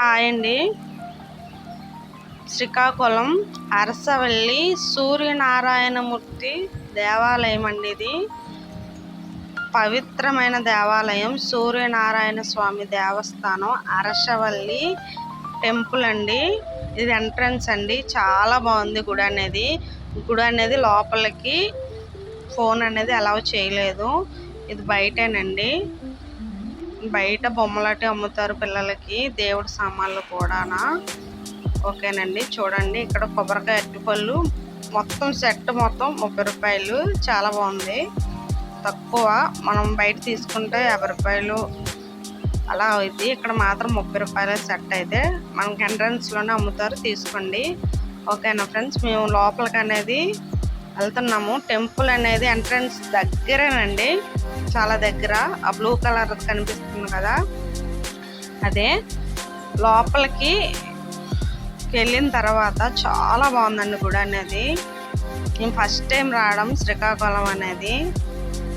Hi అండి. శ్రీకాకుళం అరసవల్లి సూర్యనారాయణమూర్తి దేవాలయం అండి ఇది. పవిత్రమైన దేవాలయం సూర్యనారాయణ స్వామి దేవస్థానం అరసవల్లి టెంపుల్ అండి. ఇది ఎంట్రన్స్ అండి. చాలా బాగుంది గుడి అనేది. గుడి అనేది లోపలికి ఫోన్ అనేది అలౌ చేయలేదు. ఇది బయటేనండి. బయట బొమ్మలాటి అమ్ముతారు పిల్లలకి దేవుడి సామాన్లు కూడానా? ఓకేనండి చూడండి ఇక్కడ కొబ్బరికాయ అరటిపళ్ళు. మొత్తం సెట్ మొత్తం ముప్పై రూపాయలు. చాలా బాగుంది. తక్కువ. మనం బయట తీసుకుంటే యాభై రూపాయలు. అలా అవుతుంది ఇక్కడ మాత్రం ముప్పై రూపాయల సెట్ అయితే. మనకి ఎంట్రన్స్లోనే అమ్ముతారు. తీసుకోండి. ఓకేనా ఫ్రెండ్స్? మేము లోపలికి అనేది వెళ్తున్నాము. టెంపుల్ అనేది ఎంట్రన్స్ దగ్గరేనండి. చాలా దగ్గర. ఆ బ్లూ కలర్ కనిపిస్తుంది కదా. అదే లోపలికి వెళ్ళిన తర్వాత చాలా బాగుందండి గుడి అనేది. నేను ఫస్ట్ టైం రావడం శ్రీకాకుళం అనేది.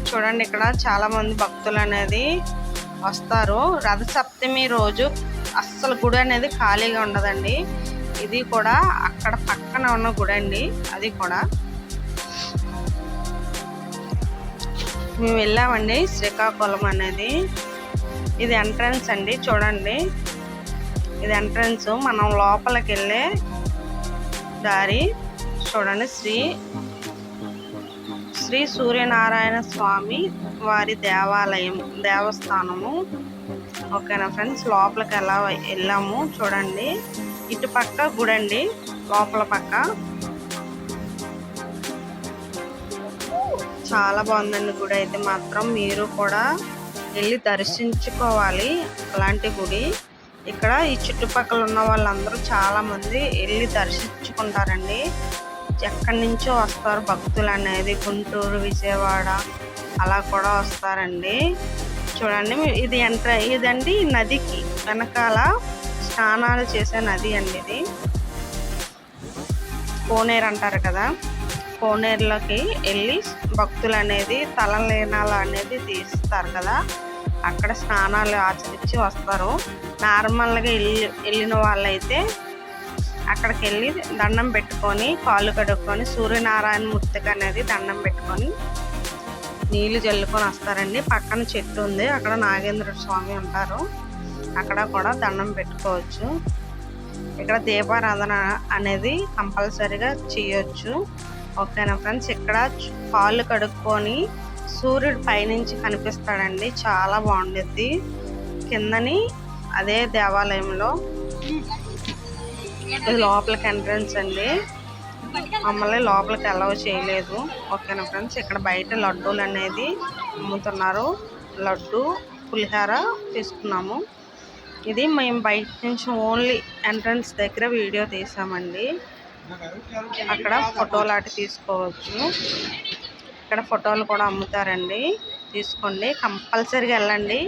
చూడండి ఇక్కడ చాలామంది భక్తులు అనేది వస్తారు. రథసప్తమి రోజు అస్సలు గుడి అనేది ఖాళీగా ఉండదండి. ఇది కూడా అక్కడ పక్కన ఉన్న గుడి అండి అది కూడా మేము వెళ్ళామండి శ్రీకాకుళం అనేది. ఇది ఎంట్రన్స్ అండి చూడండి. ఇది ఎంట్రన్స్ మనం లోపలికి వెళ్ళే దారి చూడండి శ్రీ శ్రీ సూర్యనారాయణ స్వామి వారి దేవాలయం దేవస్థానము. ఓకేనా ఫ్రెండ్స్? లోపలికి ఎలా వెళ్ళాము చూడండి. ఇటు పక్క గుడండి లోపల పక్క. చాలా బాగుందండి గుడి. అయితే మాత్రం మీరు కూడా వెళ్ళి దర్శించుకోవాలి అలాంటి గుడి. ఇక్కడ ఈ చుట్టుపక్కల ఉన్న వాళ్ళందరూ చాలామంది వెళ్ళి దర్శించుకుంటారండి. ఎక్కడి నుంచో వస్తారు భక్తులు అనేది. గుంటూరు విజయవాడ అలా కూడా వస్తారండి. చూడండి ఇది ఎంత ఇదండి నదికి వెనకాల స్నానాలు చేసే నది అండి ఇది. కోనేరు అంటారు కదా. కోనేరులోకి వెళ్ళి భక్తులు అనేది తలలీనాలు అనేది తీస్తారు కదా. అక్కడ స్నానాలు ఆచరించి వస్తారు. నార్మల్గా వెళ్ళి వెళ్ళిన వాళ్ళైతే అక్కడికి వెళ్ళి దండం పెట్టుకొని కాళ్ళు కడుక్కొని సూర్యనారాయణ మూర్తికి అనేది దండం పెట్టుకొని నీళ్ళు జల్లుకొని వస్తారండి. పక్కన చెట్టు ఉంది. అక్కడ నాగేంద్ర స్వామి ఉంటారు. అక్కడ కూడా దండం పెట్టుకోవచ్చు. ఇక్కడ దీపారాధన అనేది కంపల్సరీగా చేయొచ్చు. ఓకేనా ఫ్రెండ్స్? ఇక్కడ కాళ్ళు కడుక్కొని సూర్యుడు పైనుంచి కనిపిస్తాడండి. చాలా బాగుండుద్ది. కిందని అదే దేవాలయంలో ఇది లోపలికి ఎంట్రన్స్ అండి. మమ్మల్ని లోపలికి అలవ్ చేయలేదు. ఓకేనా ఫ్రెండ్స్? ఇక్కడ బయట లడ్డూలు అనేది అమ్ముతున్నారు. లడ్డు పులిహార తీసుకున్నాము. ఇది మేము బయట నుంచి ఓన్లీ ఎంట్రన్స్ దగ్గర వీడియో తీసామండి. అక్కడ ఫోటో లాంటి తీసుకోవచ్చు. ఇక్కడ ఫోటోలు కూడా అమ్ముతారండి. తీసుకోండి. కంపల్సరీగా వెళ్ళండి.